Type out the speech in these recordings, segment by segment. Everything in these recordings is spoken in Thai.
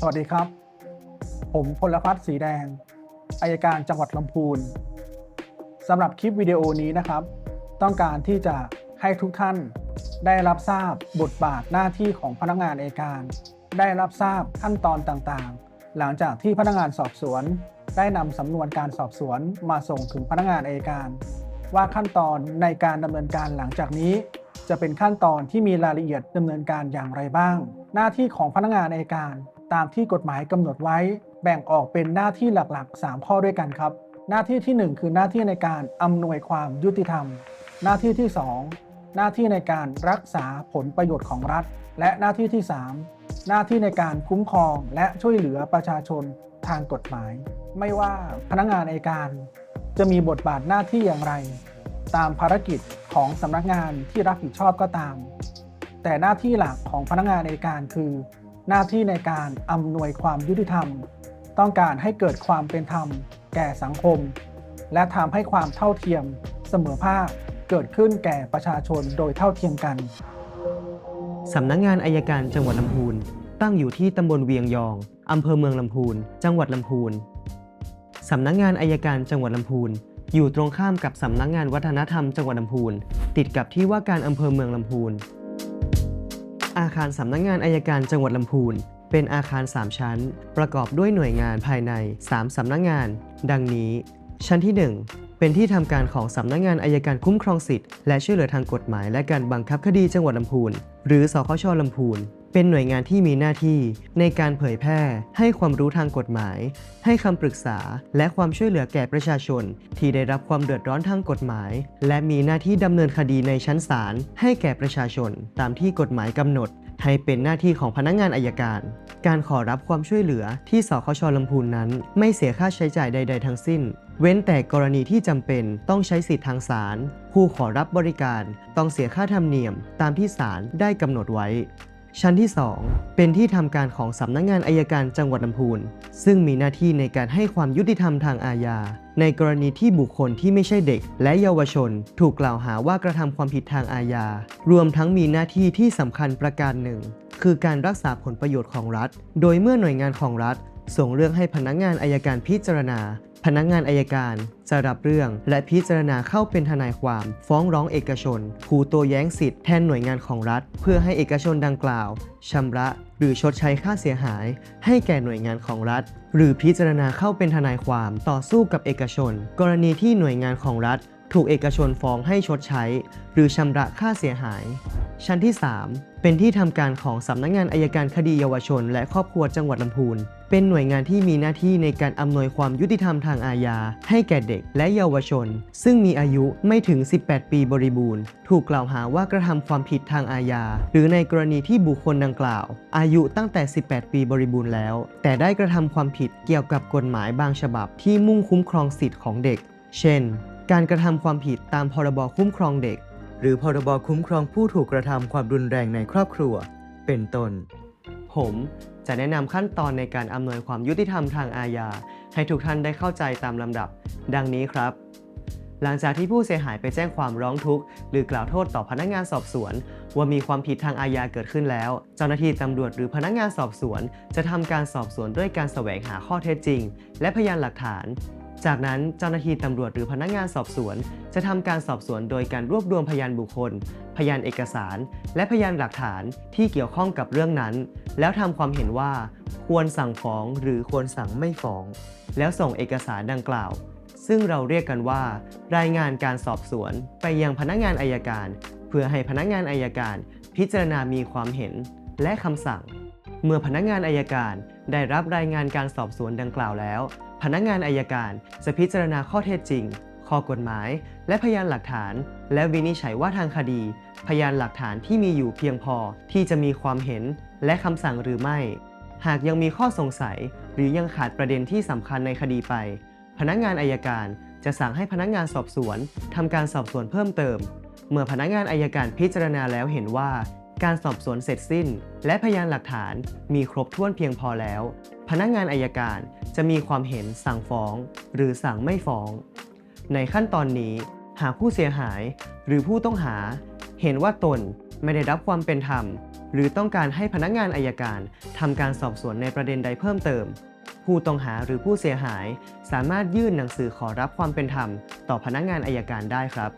สวัสดีครับ ผมพลพัฒน์สีแดง อายการจังหวัดลำพูนสำหรับคลิปวิดีโอนี้นะครับ ต้องการที่จะให้ทุกท่านได้รับทราบบทบาทหน้าที่ของพนักงานอัยการ ได้รับทราบขั้นตอนต่างๆ หลังจากที่พนักงานสอบสวน ได้นำสำนวนการสอบสวนมาส่งถึงพนักงานอัยการ ว่าขั้นตอนในการดำเนินการหลังจากนี้ จะเป็นขั้นตอนที่มีรายละเอียดดำเนินการอย่างไรบ้าง หน้าที่ของพนักงานอัยการ ตามที่กฎหมายกำหนดไว้ แบ่งออกเป็นหน้าที่หลักๆ 3 ข้อด้วยกันครับ หน้าที่ทีหนึ่1 คือหน้าที่ในการอำนวยความยุติธรรม หน้าที่ที่ 2 หน้าที่ในการรักษาผลประโยชน์ของรัฐ และหน้าที่ที่ 3 หน้าที่ในการคุ้มครองและช่วยเหลือประชาชนทางกฎหมาย ไม่ว่าพนักงานอัยการจะมีบทบาทหน้าที่อย่างไร ตามภารกิจของสำนักงานที่รับผิดชอบก็ตาม แต่หน้าที่หลักของพนักงานในการคือ หน้าที่ในการอำนวยความยุติธรรม ต้องการให้เกิดความเป็นธรรม แก่สังคม และทำให้ความเท่าเทียม เสมอภาคเกิดขึ้นแก่ประชาชนโดยเท่าเทียมกันสำนักงานอายการจังหวัดลำพูน ตั้งอยู่ที่ตำบลเวียงยองอำเภอเมืองลำพูน จังหวัดลำพูนสำนักงานอายการจังหวัดลำพูนอยู่ตรงข้ามกับสำนักงานวัฒนธรรมจังหวัดลำพูน ติดกับที่ว่าการอำเภอเมืองลำพูน อาคารสำนักงานอายการจังหวัดลำพูน เป็นอาคาร 3 ชั้น ประกอบด้วยหน่วยงานภายใน 3 สำนักงาน ดังนี้ ชั้นที่ 1 เป็นที่ทำการของสำนักงานอายการคุ้มครองสิทธิ์และช่วยเหลือทางกฎหมายและการบังคับคดีจังหวัดลำพูน หรือสคชลำพูน เป็นหน่วยงานที่มีหน้าที่ในการเผยแพร่ ให้ความรู้ทางกฎหมาย ให้คำปรึกษา และความช่วยเหลือแก่ประชาชน ที่ได้รับความเดือดร้อนทางกฎหมาย และมีหน้าที่ดำเนินคดีในชั้นศาลให้แก่ประชาชน ตามที่กฎหมายกำหนด ให้เป็นหน้าที่ของพนักงานอายการ การขอรับความช่วยเหลือที่สคชลำพูนนั้น ไม่เสียค่าใช้จ่ายใด ๆ ทั้งสิ้นเว้นแต่กรณีที่จำเป็นต้องใช้สิทธิทางศาลผู้ขอรับบริการต้องเสียค่าธรรมเนียมตามที่ศาลได้กำหนดไว้ ชั้นที่ 2 เป็นที่ทำการของสำนักงานอายการจังหวัดลำพูน ซึ่งมีหน้าที่ในการให้ความยุติธรรมทางอาญา ในกรณีที่บุคคลที่ไม่ใช่เด็ก และเยาวชน ถูกกล่าวหาว่ากระทำความผิดทางอาญา รวมทั้งมีหน้าที่ที่สำคัญประการหนึ่ง คือการรักษาผลประโยชน์ของรัฐ โดยเมื่อหน่วยงานของรัฐส่งเรื่องให้พนักงานอายการพิจารณา พนักงานอายการจะรับเรื่องและพิจารณาเข้าเป็นทนายความ ฟ้องร้องเอกชนขู่ตัวแย้งสิทธิ์แทนหน่วยงานของรัฐ เพื่อให้เอกชนดังกล่าวชำระ หรือชดใช้ค่าเสียหาย ให้แก่หน่วยงานของรัฐ หรือพิจารณาเข้าเป็นทนายความต่อสู้กับเอกชน กรณีที่หน่วยงานของรัฐ ถูกเอกชนฟ้องให้ชดใช้ หรือชำระค่าเสียหาย ชั้นที่ 3 เป็นที่ทำการของสำนักงานอายการคดีเยาวชน และครอบครัวจังหวัดลำพูน เป็นหน่วยงานที่มีหน้าที่ในการอำนวยความยุติธรรมทางอาญา ให้แก่เด็กและเยาวชน ซึ่งมีอายุไม่ถึง 18 ปีบริบูรณ์ ถูกกล่าวหาว่ากระทำความผิดทางอาญา หรือในกรณีที่บุคคลดังกล่าว อายุตั้งแต่ 18 ปีบริบูรณ์แล้ว แต่ได้กระทำความผิดเกี่ยวกับกฎหมายบางฉบับที่มุ่งคุ้มครองสิทธิ์ของเด็ก เช่น การกระทำความผิดตามพรบคุ้มครองเด็ก หรือพรบคุ้มครองผู้ถูกกระทำความรุนแรงในครอบครัว เป็นต้น ผมจะแนะนำขั้นตอนในการอำนวยความยุติธรรมทางอาญาให้ทุกท่านได้เข้าใจตามลำดับ ดังนี้ครับ หลังจากที่ผู้เสียหายไปแจ้งความร้องทุกข์ หรือกล่าวโทษต่อพนักงานสอบสวน ว่ามีความผิดทางอาญาเกิดขึ้นแล้ว เจ้าหน้าที่ตำรวจหรือพนักงานสอบสวน จะทำการสอบสวนด้วยการแสวงหาข้อเท็จจริง และพยานหลักฐาน จากนั้นเจ้าหน้าที่ตำรวจหรือพนักงานสอบสวน จะทำการสอบสวนโดยการรวบรวมพยานบุคคล พยานเอกสาร และพยานหลักฐานที่เกี่ยวข้องกับเรื่องนั้น แล้วทำความเห็นว่า ควรสั่งฟ้องหรือควรสั่งไม่ฟ้อง แล้วส่งเอกสารดังกล่าว ซึ่งเราเรียกกันว่า รายงานการสอบสวนไปยังพนักงานอายการ เพื่อให้พนักงานอายการ พิจารณามีความเห็น และคำสั่ง เมื่อพนักงานอายการได้รับรายงานการสอบสวนดังกล่าวแล้ว พนักงานอายการจะพิจารณาข้อเท็จจริง ข้อกฎหมาย และพยานหลักฐาน และวินิจฉัยว่าทางคดี พยานหลักฐานที่มีอยู่เพียงพอที่จะมีความเห็นและคำสั่งหรือไม่ หากยังมีข้อสงสัย หรือยังขาดประเด็นที่สำคัญในคดีไป พนักงานอายการจะสั่งให้พนักงานสอบสวนทำการสอบสวนเพิ่มเติม เมื่อพนักงานอายการพิจารณาแล้วเห็นว่า การสอบสวนเสร็จสิ้น และพยานหลักฐานมีครบถ้วนเพียงพอแล้ว พนักงานอายการจะมีความเห็นสั่งฟ้อง หรือสั่งไม่ฟ้อง ในขั้นตอนนี้ หากผู้เสียหายหรือผู้ต้องหา เห็นว่าตนไม่ได้รับความเป็นธรรม หรือต้องการให้พนักงานอายการทำการสอบสวนในประเด็นใดเพิ่มเติม ผู้ต้องหาหรือผู้เสียหาย สามารถยื่นหนังสือขอรับความเป็นธรรม ต่อพนักงานอายการได้ครับ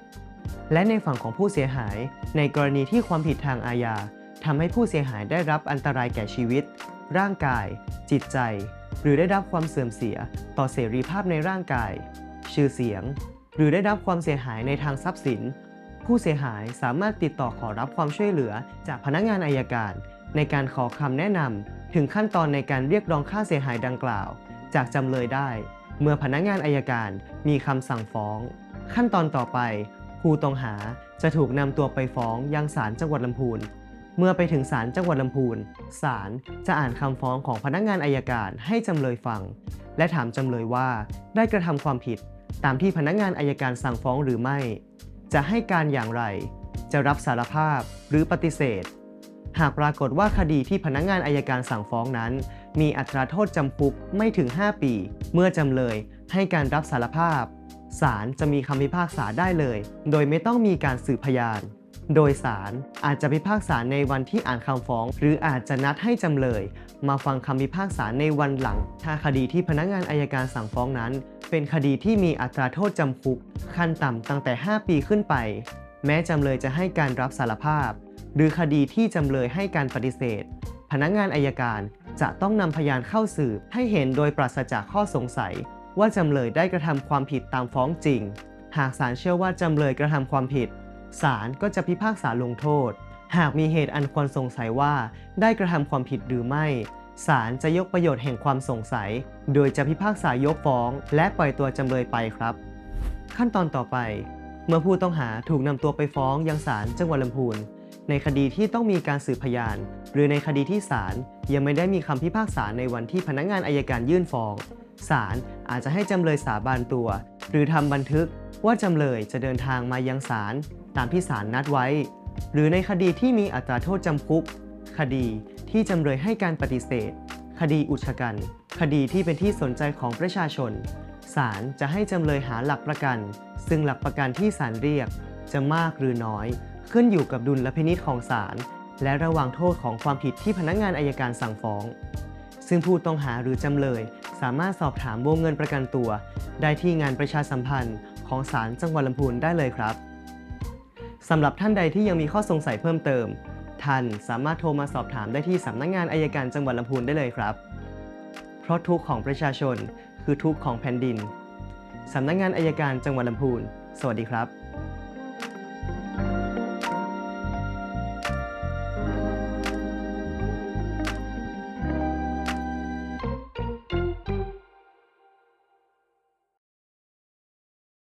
และในฝั่งของผู้เสียหาย ในกรณีที่ความผิดทางอาญาทำให้ผู้เสียหายได้รับอันตรายแก่ชีวิต ร่างกาย จิตใจ หรือได้รับความเสื่อมเสียต่อเสรีภาพในร่างกาย ชื่อเสียง หรือได้รับความเสียหายในทางทรัพย์สิน ผู้เสียหายสามารถติดต่อขอรับความช่วยเหลือจากพนักงานอายการ ในการขอคำแนะนำถึงขั้นตอนในการเรียกร้องค่าเสียหายดังกล่าว จากจำเลยได้ เมื่อพนักงานอายการมีคำสั่งฟ้อง ขั้นตอนต่อไป ผู้ต้องหาจะถูกนำตัวไปฟ้องยังศาลจังหวัดลำพูน เมื่อไปถึงศาลจังหวัดลำพูน ศาลจะอ่านคำฟ้องของพนักงานอายการให้จำเลยฟัง และถามจำเลยว่าได้กระทำความผิด ตามที่พนักงานอายการสั่งฟ้องหรือไม่ จะให้การอย่างไร จะรับสารภาพหรือปฏิเสธ หากปรากฏว่าคดีที่พนักงานอายการสั่งฟ้องนั้น มีอัตราโทษจำคุกไม่ถึง 5 ปี เมื่อจำเลยให้การรับสารภาพ ศาลจะมีคำพิพากษาได้เลย โดยไม่ต้องมีการสืบพยาน โดยศาลอาจจะพิพากษาในวันที่อ่านคำฟ้อง หรืออาจจะนัดให้จำเลย มาฟังคำพิพากษาในวันหลัง ถ้าคดีที่พนักงานอายการสั่งฟ้องนั้น เป็นคดีที่มีอัตราโทษจำคุก ขั้นต่ำตั้งแต่ 5 ปีขึ้นไป แม้จำเลยจะให้การรับสารภาพ หรือคดีที่จำเลยให้การปฏิเสธ พนักงานอายการจะต้องนำพยานเข้าสืบให้เห็นโดยปราศจากข้อสงสัย ว่าจำเลยได้กระทำความผิดตามฟ้องจริง หากศาลเชื่อว่าจำเลยกระทำความผิด ศาลก็จะพิพากษาลงโทษ หากมีเหตุอันควรสงสัยว่าได้กระทำความผิดหรือไม่ ศาลจะยกประโยชน์แห่งความสงสัย โดยจะพิพากษายกฟ้อง และปล่อยตัวจำเลยไปครับ ขั้นตอนต่อไป เมื่อผู้ต้องหาถูกนำตัวไปฟ้องยังศาลจังหวัดลำพูน ในคดีที่ต้องมีการสืบพยาน หรือในคดีที่ศาลยังไม่ได้มีคำพิพากษาในวันที่พนักงานอายการยื่นฟ้องศาลอาจจะให้จำเลยสาบานตัว หรือทำบันทึกว่าจำเลยจะเดินทางมายังศาลตามที่ศาลนัดไว้ หรือในคดีที่มีอัตราโทษจำคุก คดีที่จำเลยให้การปฏิเสธ คดีอุชกัน คดีที่เป็นที่สนใจของประชาชนศาลจะให้จำเลยหาหลักประกัน ซึ่งหลักประกันที่ศาลเรียกจะมากหรือน้อยขึ้นอยู่กับดุลพินิษของศาลและระว่างโทษของความผิดที่พนักงานอายการสั่งฟ้อง ซึ่งผู้ต้องหาหรือจำเลย สามารถสอบถามวงเงินประกันตัว ได้ที่งานประชาสัมพันธ์ของศาลจังหวัดลำพูนได้เลยครับสำหรับท่านใดที่ยังมีข้อสงสัยเพิ่มเติม ท่านสามารถโทรมาสอบถามได้ที่สำนักงานอายการจังหวัดลำพูนได้เลยครับ เพราะทุกของประชาชนคือทุกข์ของแผ่นดินสำนักงานอายการจังหวัดลำพูน สวัสดีครับ